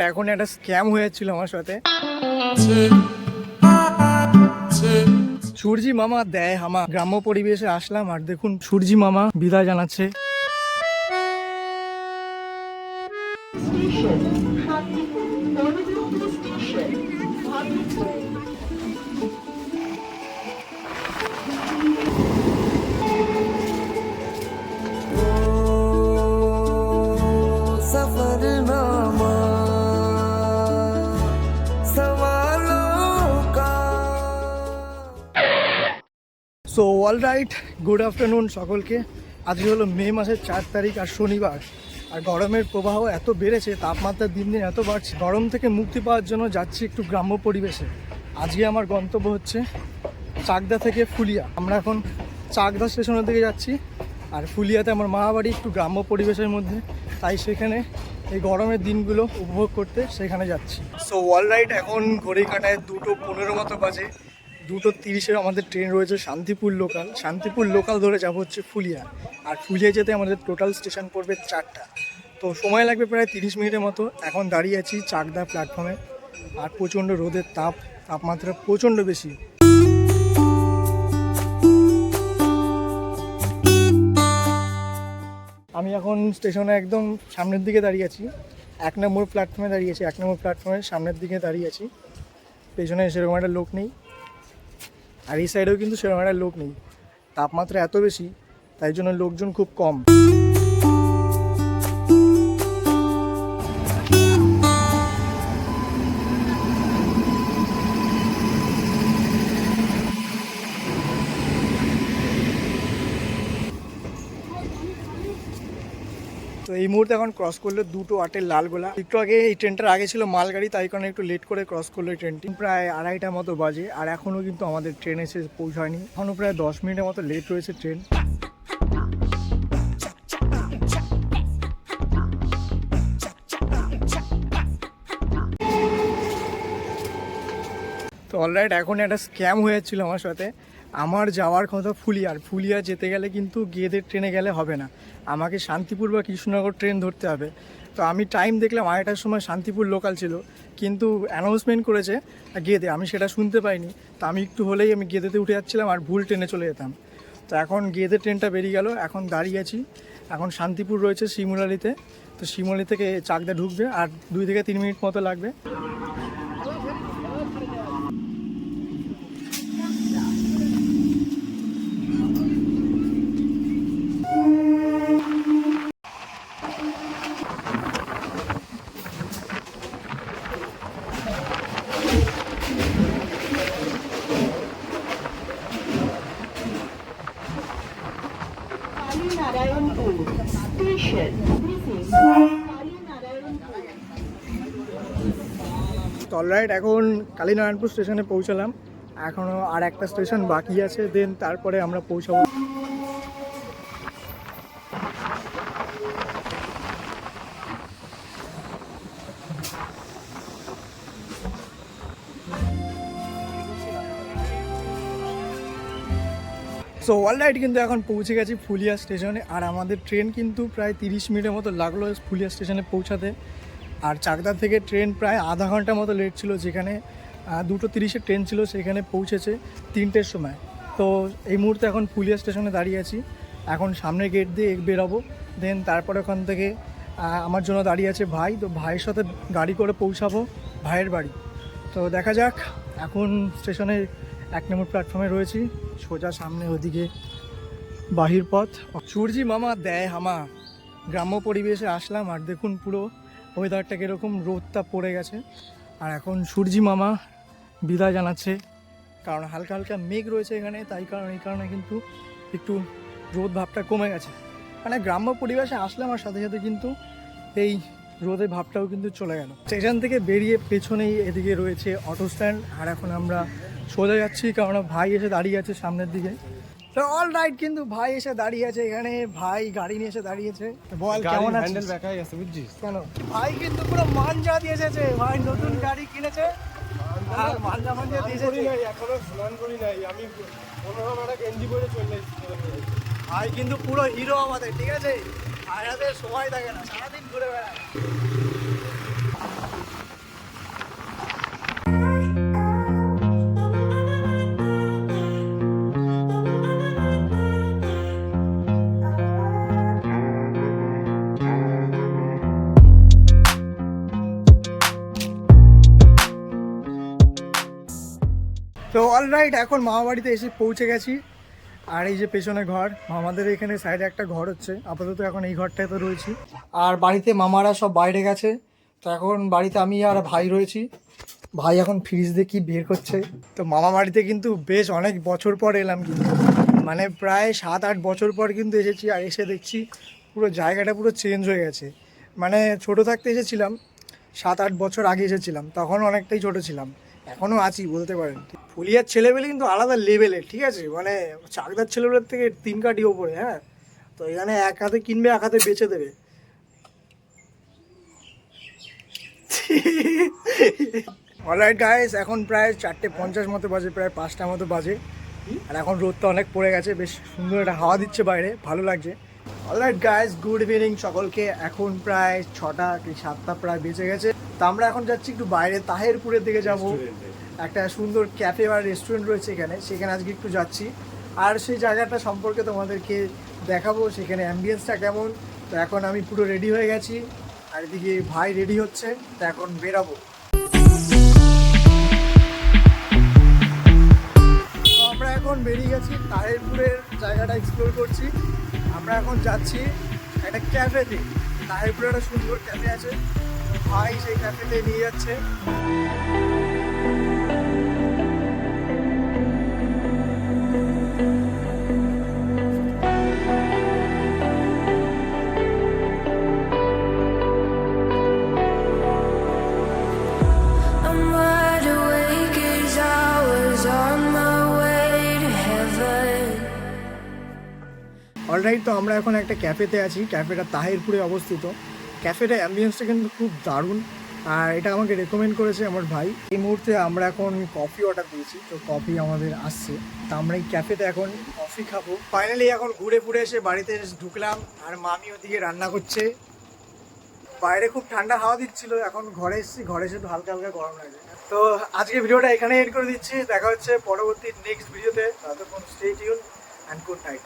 এখন একটা স্ক্যাম হয়েছিল আমার সাথে সূর্যি মামা দেয় হামা গ্রাম্য পরিবেশে আসলাম আর দেখুন সূর্যি মামা বিদায় জানাচ্ছে station Shantipur বনদপ্তর station Bhagalpur Safarnama so all right good afternoon সকলকে। আজকে হলো মে মাসের চার তারিখ আর শনিবার। আর গরমের প্রবাহ এত বেড়েছে তাপমাত্রা দিন দিন এত বাড়ছে, গরম থেকে মুক্তি পাওয়ার জন্য যাচ্ছি একটু গ্রাম্য পরিবেশে। আজকে আমার গন্তব্য হচ্ছে চাকদা থেকে ফুলিয়া। আমরা এখন চাকদা স্টেশনের দিকে যাচ্ছি, আর ফুলিয়াতে আমার মা বাড়ি একটু গ্রাম্য পরিবেশের মধ্যে। তাই সেখানে এই গরমের দিনগুলো উপভোগ করতে সেখানে যাচ্ছি। সো অল রাইট এখন ঘড়ি কাটায় দুটো পনেরো মতো বাজে। দুটো তিরিশের আমাদের ট্রেন রয়েছে শান্তিপুর লোকাল শান্তিপুর লোকাল ধরে যাব হচ্ছে ফুলিয়া। আর ফুলিয়া যেতে আমাদের টোটাল স্টেশন পড়বে চারটা। তো সময় লাগবে প্রায় তিরিশ মিনিটের মতো। এখন দাঁড়িয়ে আছি চাকদা প্ল্যাটফর্মে আর প্রচণ্ড রোদের তাপ, তাপমাত্রা প্রচণ্ড বেশি। আমি এখন স্টেশনে একদম সামনের দিকে দাঁড়িয়ে আছি। এক নম্বর প্ল্যাটফর্মে দাঁড়িয়ে আছি। এক নম্বর প্ল্যাটফর্মের সামনের দিকে দাঁড়িয়ে আছি। পেছনে সেরকম একটা লোক নেই। আর এই সাইডেও কিন্তু সেরকম একটা লোক নেই। তাপমাত্রা এত বেশি, তাই জন্য লোকজন খুব কম। তো এই মুহূর্তে এখন ক্রস করল দুটো আটের লালগোলা একটু আগে এই ট্রেনটার আগে ছিল মালগাড়ি, তাই কারণে একটু লেট করে ক্রস করল ট্রেনটি প্রায় আড়াইটা মতো বাজে, আর এখনও কিন্তু আমাদের ট্রেন এসে পৌঁছায়নি। এখনও প্রায় দশ মিনিটের মতো লেট রয়েছে ট্রেন তো অলরাইট এখন একটা স্ক্যাম হয়েছিল আমার সাথে। আমার যাওয়ার কথা ফুলিয়ার। ফুলিয়া যেতে গেলে কিন্তু গেদের ট্রেনে গেলে হবে না। আমাকে শান্তিপুর বা কৃষ্ণনগর ট্রেন ধরতে হবে। তো আমি টাইম দেখলাম আড়াইটার সময় শান্তিপুর লোকাল ছিল। কিন্তু অ্যানাউন্সমেন্ট করেছে গেদে আমি সেটা শুনতে পাইনি। তো আমি একটু হলেই আমি গেদেতে উঠে যাচ্ছিলাম আর ভুল ট্রেনে চলে যেতাম। তো এখন গেদে ট্রেনটা বেরিয়ে গেল। এখন দাঁড়িয়ে আছি। এখন শান্তিপুর রয়েছে শিমুলালিতে। তো শিমুলি থেকে চাকদা ঢুকবে। আর দুই থেকে তিন মিনিট মতো লাগবে। অলরাইট এখন কালীনারায়ণপুর স্টেশনে পৌঁছালাম। এখনও আর একটা স্টেশন বাকি আছে দেন তারপরে আমরা পৌঁছাবো। সো অলরাইট কিন্তু এখন পৌঁছে গেছি ফুলিয়া স্টেশনে। আর আমাদের ট্রেন কিন্তু প্রায় তিরিশ মিনিটের মতো লাগল ফুলিয়া স্টেশনে পৌঁছাতে। আর চাকদা থেকে ট্রেন প্রায় আধা ঘণ্টা মতো লেট ছিল, যেখানে দুটো তিরিশের ট্রেন ছিল, সেখানে পৌঁছেছে তিনটের সময়। তো এই মুহূর্তে এখন ফুলিয়া স্টেশনে দাঁড়িয়ে আছি। এখন সামনে গেট দিয়ে বেরোবো। দেন তারপর ওখান থেকে আমার জন্য দাঁড়িয়ে আছে ভাই। তো ভাইয়ের সাথে গাড়ি করে পৌঁছাবো, ভাইয়ের বাড়ি। তো দেখা যাক, এখন স্টেশনের এক নম্বর প্ল্যাটফর্মে রয়েছি, সোজা সামনে ওদিকে বাহির পথ। সূর্যি মামা, দেয় হামা। গ্রাম্য পরিবেশে আসলাম আর দেখুন পুরো ওয়েদারটা কীরকম রোদটা পড়ে গেছে। আর এখন সূর্যি মামা বিদায় জানাচ্ছে, কারণ হালকা হালকা মেঘ রয়েছে এখানে, তাই কারণ, এই কারণে কিন্তু একটু রোদ ভাবটা কমে গেছে। মানে গ্রাম্য পরিবেশে আসলাম আর সাথে সাথে কিন্তু এই রোদের ভাবটাও কিন্তু চলে গেল। স্টেশন থেকে বেরিয়ে পেছনেই এদিকে রয়েছে অটো স্ট্যান্ড, আর এখন আমরা সোজা যাচ্ছি কারণ ভাই এসে দাঁড়িয়ে আছে সামনের দিকে। তো অল রাইট কিন্তু ভাই এসে দাঁড়িয়ে আছে এখানে ভাই গাড়ি নিয়ে এসে দাঁড়িয়েছে বল কেমন হ্যান্ডেল বেকাই আছে বুঝছিস? কেন? ভাই কিন্তু পুরো মানজা দিয়ে এসেছে ভাই নতুন গাড়ি কিনেছে। আর মানজা মানজা দিয়ে করি এসেছে। নাই এখনও স্নান করি নাই আমি পনেরো টাকা গেঞ্জি পরে চলে এসেছি। ভাই কিন্তু পুরো হিরো আমাদের ঠিক আছে? হাতে সময় থাকে না সারাদিন ঘুরে বেড়ায়। তো অলরাইট এখন মামা বাড়িতে এসে পৌঁছে গেছি। আর এই যে পেছনে ঘর, মামাদের এখানে সাইডে একটা ঘর হচ্ছে। আপাতত এখন এই ঘরটায় তো রয়েছি। আর বাড়িতে মামারা সব বাইরে গেছে। তো এখন বাড়িতে আমি আর ভাই রয়েছি। ভাই এখন ফ্রিজ কি বের করছে? তো মামা বাড়িতে কিন্তু বেশ অনেক বছর পর এলাম কিন্তু। মানে প্রায় সাত, আট বছর পর কিন্তু এসেছি আর এসে দেখছি পুরো জায়গাটা পুরো চেঞ্জ হয়ে গেছে। মানে ছোট থাকতে এসেছিলাম, সাত, আট বছর আগে এসেছিলাম, তখন অনেকটাই ছোট ছিলাম। এখনও আছি বলতে পারেন। ফুলিয়ার ছেলেবেলে কিন্তু আলাদা লেভেলের ঠিক আছে? মানে চাকদার ছেলেবেলের থেকে তিন কাটি ওপরে হ্যাঁ? তো এখানে এক হাতে কিনবে, এক হাতে বেচে দেবে। অলরাইট গাইস এখন প্রায় চারটে পঞ্চাশ মতো বাজে, প্রায় পাঁচটা মতো বাজে। আর এখন রোদটা অনেক পড়ে গেছে, বেশ সুন্দর একটা হাওয়া দিচ্ছে বাইরে, ভালো লাগছে। অলরাইট গাইস গুড ইভিনিং সকলকে। এখন প্রায় ছটা কি সাতটা প্রায় বেঁচে গেছে। তো আমরা এখন যাচ্ছি একটু বাইরে, তাহেরপুরের দিকে যাব। একটা সুন্দর ক্যাফে বা রেস্টুরেন্ট রয়েছে এখানে, সেখানে আজকে একটু যাচ্ছি। আর সেই জায়গাটা সম্পর্কে তোমাদেরকে দেখাবো, সেখানে অ্যাম্বিয়েন্সটা কেমন। তো এখন আমি পুরো রেডি হয়ে গেছি, আর এদিকে ভাই রেডি হচ্ছে, তো এখন বেরাবো। আমরা এখন বেরিয়ে গেছি, তাহিরপুরের জায়গাটা এক্সপ্লোর করছি। আমরা এখন যাচ্ছি একটা ক্যাফেতে তাহিরপুরে একটা সুন্দর ক্যাফে আছে ভাই সেই ক্যাফেতে নিয়ে যাচ্ছে। অলরাইট তো আমরা এখন একটা ক্যাফেতে আছি। ক্যাফেটা তাহিরপুরে অবস্থিত। ক্যাফেটা অ্যাম্বিয়েন্সটা কিন্তু খুব দারুণ। আর এটা আমাকে রেকমেন্ড করেছে আমার ভাই। এই মুহূর্তে আমরা এখন কফি অর্ডার দিয়েছি, তো কফি আমাদের আসছে। তো আমরা এই ক্যাফেতে এখন কফি খাব। ফাইনালি এখন ঘুরে ফুরে এসে বাড়িতে ঢুকলাম, আর মামি ওদিকে রান্না করছে। বাইরে খুব ঠান্ডা হাওয়া দিচ্ছিল, এখন ঘরে এসেছি। ঘরে এসে হালকা হালকা গরম লাগে। তো আজকে ভিডিওটা এখানে এড করে দিচ্ছি। দেখা হচ্ছে পরবর্তী নেক্সট ভিডিওতে ততক্ষণ stay tune and good night